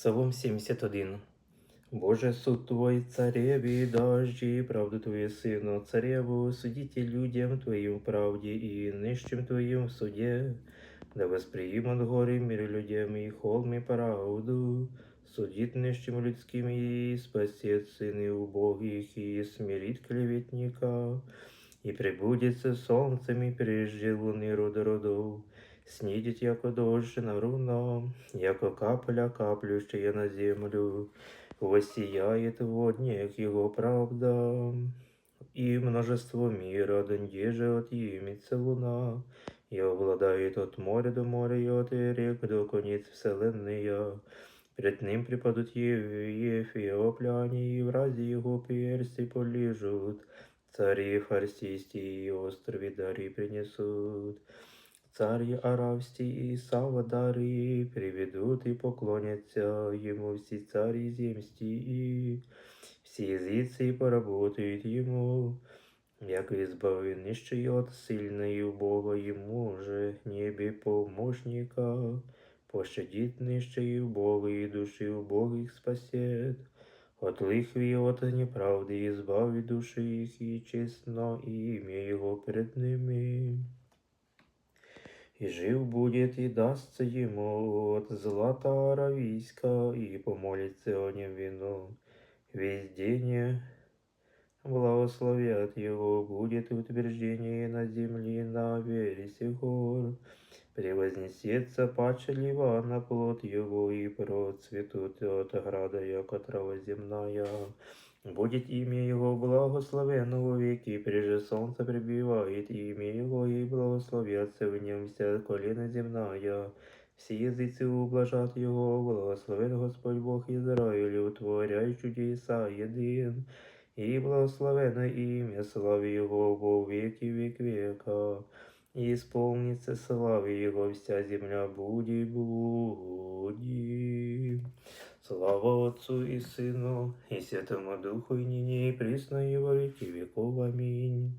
Псалом 71. Боже, суд Твой, цареві дожди, правду Твою сыну, цареву, судите людям Твоим в правде и нищим Твоим в суде, да восприимут горы мир людям и холми правду, судит нищим людским и спасет сыны убогих и смирит клеветника, и прибудется солнцем и прежде луны рода родов, снидет, яко дождь на руно, яко капля каплющая на землю, воссияет днях его правда, и множество мира, донде отъемится луна, и обладает от моря до моря, и от рек до конец вселенная. Пред ним припадут Евеев и Опляне, и в разе его персти полежут. Цари фарсисти и острови дары принесут. Царь Аравсти и Савадары приведут и поклонятся ему все цари земсти, и все языцы поработают ему. Яко избавен нищий от сильной у Бога ему же небе помощника, пощадит нищий у Бога и души убогих спасет. От лихви и от неправды избавит души их, и честно имя его пред ними. И жив будет, и дастся ему от злата аравийска, и помолится о нем вину. Весь благословят его, будет утверждение на земле, на вересе гор. Превознесется паче Ливана плод его, и процветут от града, яко трава земная. Будет имя его благословенно во веки, преже солнце прибивает имя его, и благословятся в нем вся колена земная. Все языцы ублажат его, благословен Господь Бог Израиля, утворяй чудеса един. И благословено имя славы Его во веки век века. И исполнится славы Его вся земля будет, будет. Слава Отцу и Сыну, и Святому Духу, и нині, и присно, и во веки веков. Аминь.